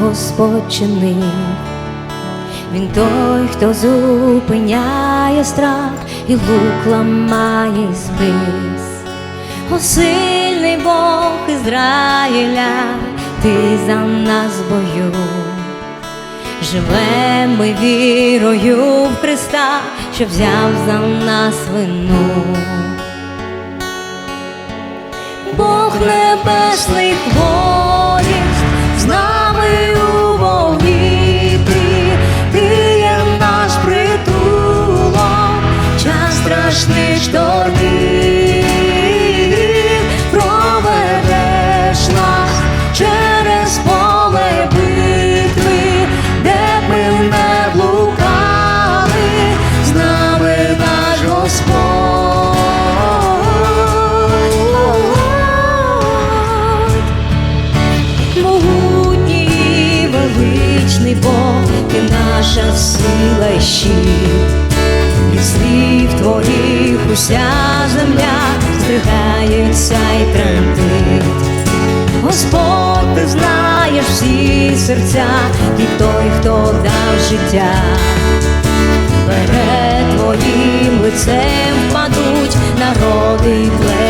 Господь чинив, Він той, хто зупиняє страх і лук ламає спис. О, сильний Бог Ізраїля, ти за нас бою, живемо ми вірою в Христа, що взяв за нас вину. Бог небесний Твой життя, перед твоїм лицем впадуть народи племена.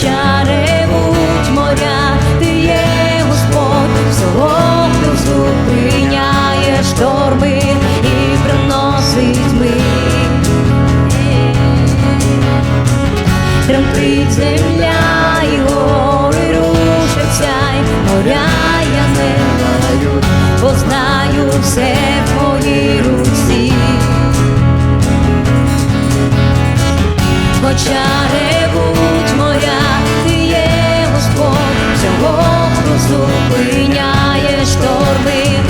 чаревуть моря, ти є Господь, всього зупиняє шторми і приносить мир. Тремтить земля і гори моря я не знаю, бо знаю все в руці. Бо чари Господь, цього зупиняє шторми.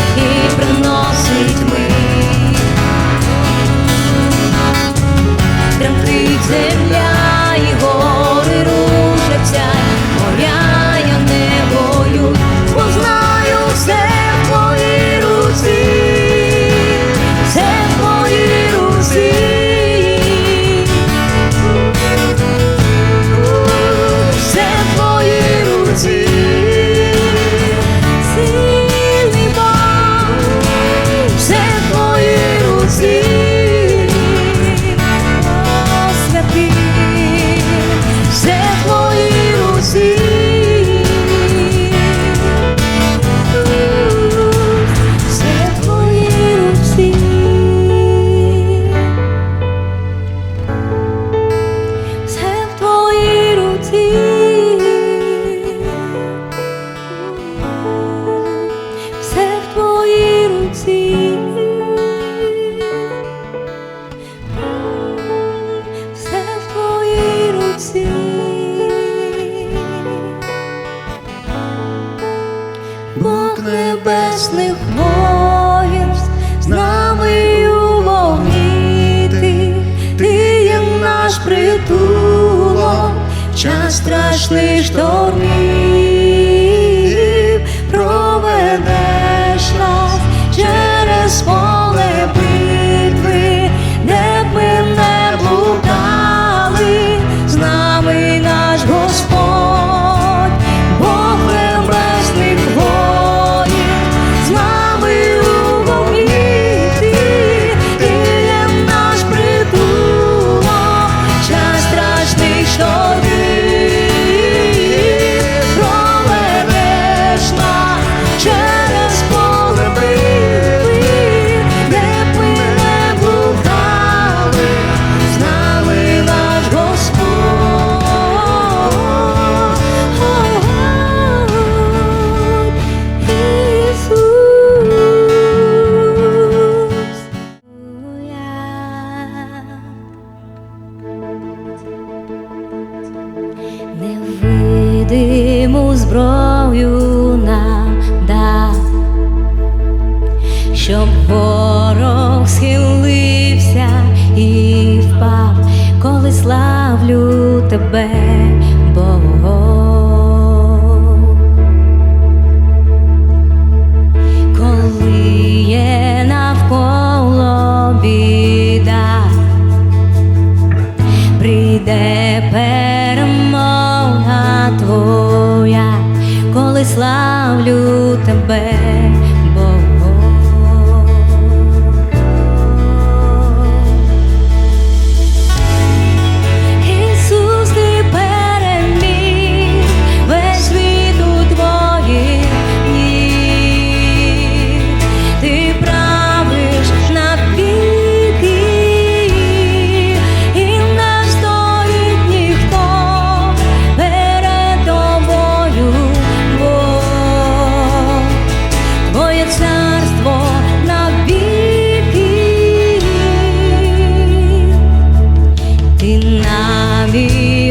Ти наміри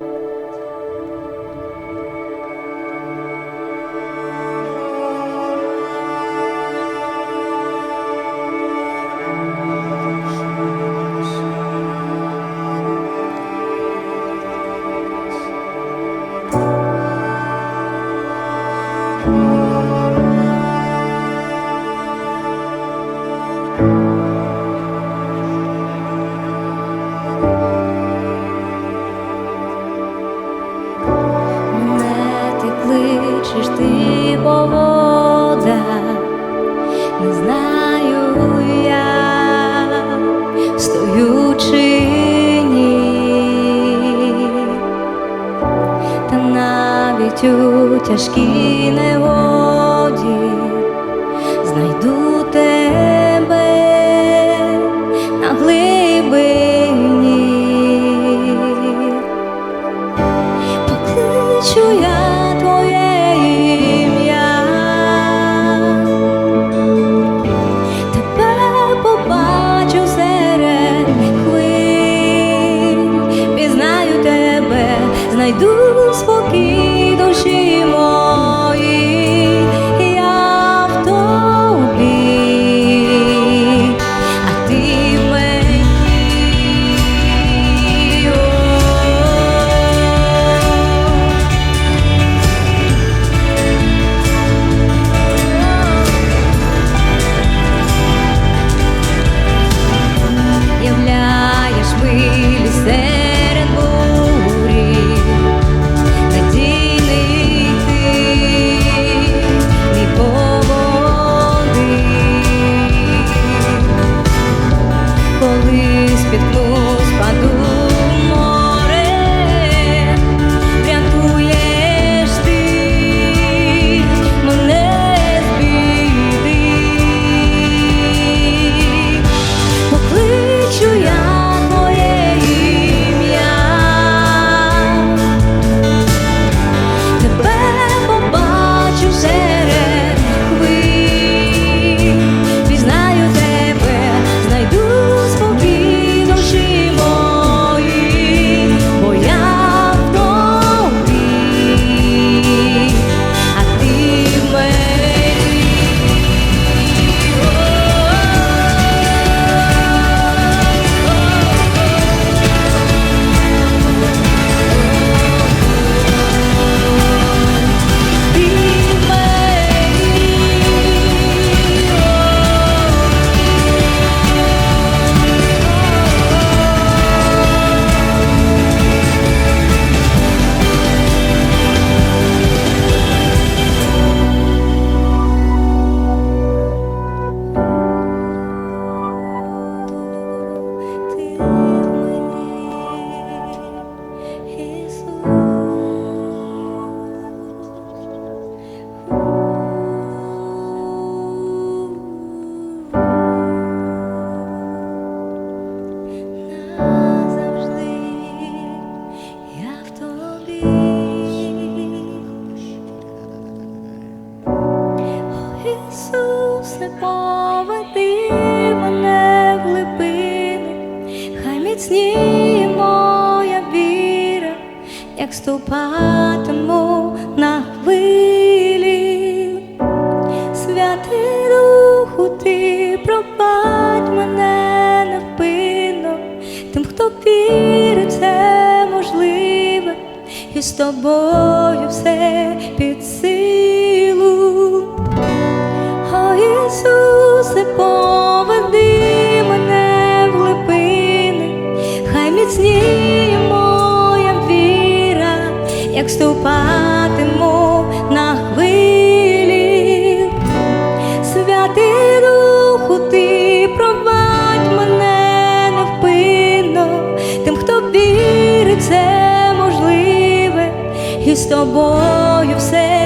you Ісусе, поведи мене в глибини, хай міцніє моя віра, як ступатиму на хвилі, святий Духу, ти пробать мене невпинно, тим, хто вірить, це можливе, і з тобою все. з тобою все.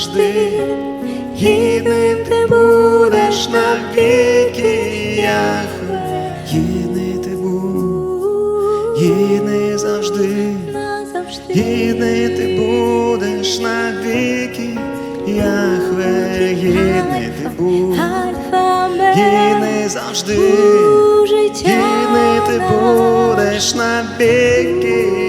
Завжди, гідний ти будеш навіки, Яхве, гідний ти був, гідний завжди. Гідний ти будеш навіки, Яхве, гідний ти був, гідний завжди, гідний ти будеш навіки,